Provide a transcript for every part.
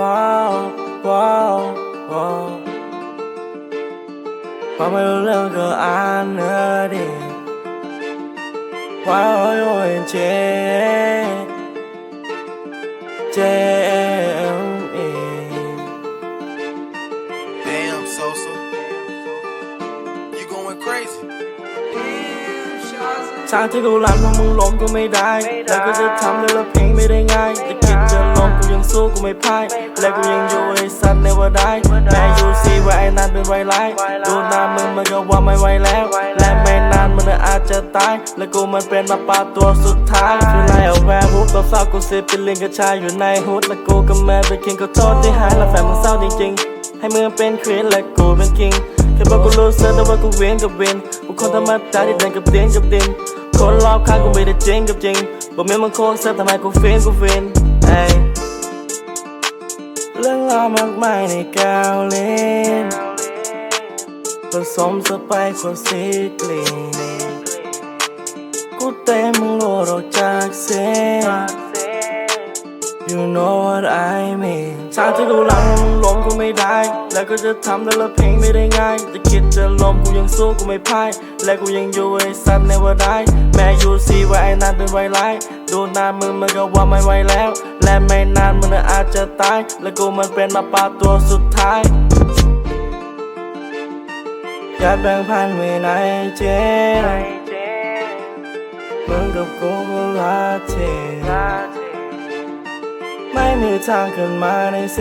ว้าวว้าวว้าวพอไม่รู้เรื่องก็อ่านเนื้อดิว้าวโอ้ยเจเจมเอ Damn, Sosa. You going crazy. ทางที่กูรันเพราะมึงล้มกูไม่ไยังสู้กูไม่พ่าย และกูยังอยู่ไอ้สัตว์ในว่าได้แม่ยูซีว่าไอ้นั่นเป็นไวร้ายดูหน้ามึงมันก็ว่าไม่ไหวแล้ว และไม่นานมันอาจจะตาย และกูมันเป็นมาปาตัวสุดท้ายคือไล่เอาแวร์ฮุบตัวฝ้ากูเสียเป็นลิงกระชายอยู่ในฮุดและกูกับแม่เป็นคิงก็โทษที่หายและแฟนมึงเศร้าจริงๆ ให้มึงเป็นควีนและกูเป็นคิงแค่บอกกูรู้เสียแต่ว่ากูเวียนกับเวียนกูคนธรรมดาที่เดินกับเตียงกับดินคนรอบข้างกูไม่ได้จริงกับจริงบอกมีบางคนเสียทำไมกูฟินกูฟินเอ้ งราวมากมายในกาวเล่นผสมสไปซ์คนสีกลิ่นกูเต็มมึงโลดออกจากเส้น You know what I mean ทาที่กูรังมึงล้มกูไม่ได้ แล้วก็จะทำแต่ละเพลงไม่ได้ง่าย จะคิดจะล้มกูยังสู้กูไม่พ่าย และกูยังอยู่ไอ้สัตว์ในว่าได้ แม่ยูซีว่าไอ้นั่นเป็นไวร้ายดูหน้ามึงมันก็ว่าไม่ไหวแล้ว และไม่นานมึงน่ะอาจจะตาย และกูมันเป็นมาปลาตัวสุดท้ายอยากแบ่งพันไว้ในเจนมึงกับกูก็ลาเทไม่มีทางขึ้นมาในเซ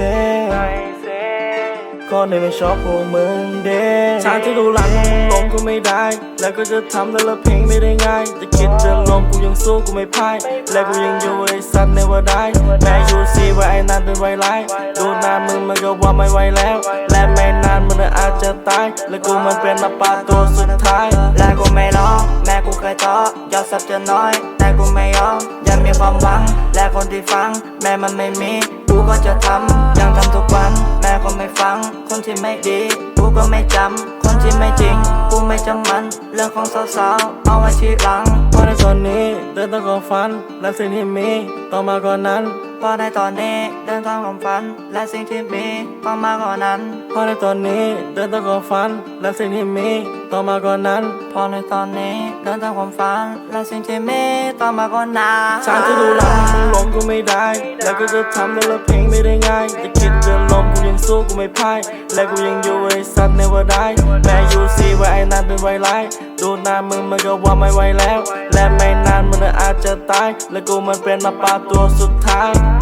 ส้นคนที่ไม่ชอบพวกมึงเด้ทางที่กูรังมึงล้มกูไม่ได้ แล้วก็จะทำแต่ละเพลงไม่ได้ง่าย จะคิดจะล้มกูยังสู้กูไม่พ่าย และกูยังอยู่ไอ้สัตว์ในว่าได้แม่ยูซีว่าไอ้นั่นเป็นไวร้ายดูหน้ามึงมันก็ว่าไม่ไหวแล้ว และไม่นานมึงน่ะอาจจะตาย และกูมันเป็นมาปลาตัวสุดท้าย และกูไม่ร้องแม่กูเคยท้อยอดสับจะน้อย แต่กูไม่ยอมยังมีความหวัง และคนที่ฟัง แม่มันไม่มี กูก็จะทำยังทำทุกวัน แม่ก็ไม่ฟัง คนที่ไม่ดี กูก็ไม่จำ คนที่ไม่จริง กูไม่จำมัน เรื่องของสาวๆ เอาไว้ทีหลังเพราะในตอนนี้เดินต้องกองฝัน และสิ่งที่มีต่อมาก่อนนั้น เพราะในตอนนี้เดินทางความฝันและสิ่งที่มีความมากกว่านั้นเพราะในตอนนี้เดินตะกอนฝันและสิ่งที่มีต่อมาก่อนนั้นเพราะในตอนนี้เดินทางความฝัน และสิ่งที่มีต่อมาก่อนนั้นทางที่ดูรังมึงล้มกูไม่ได้ แล้วก็จะทำแต่ละเพลงไม่ได้ง่ายจะคิดจะล้มกูยังสู้กูไม่พ่าย และกูยังอยู่ไอ้สัตว์ในว่าได้แม่ยูซีว่าไอ้นั่นเป็นไวร้ายดูหน้ามึงมันก็ว่าไม่ไหวแล้ว และไม่นานมึงน่ะอาจจะตาย และกูมันเป็นมาปลาตัวสุดท้าย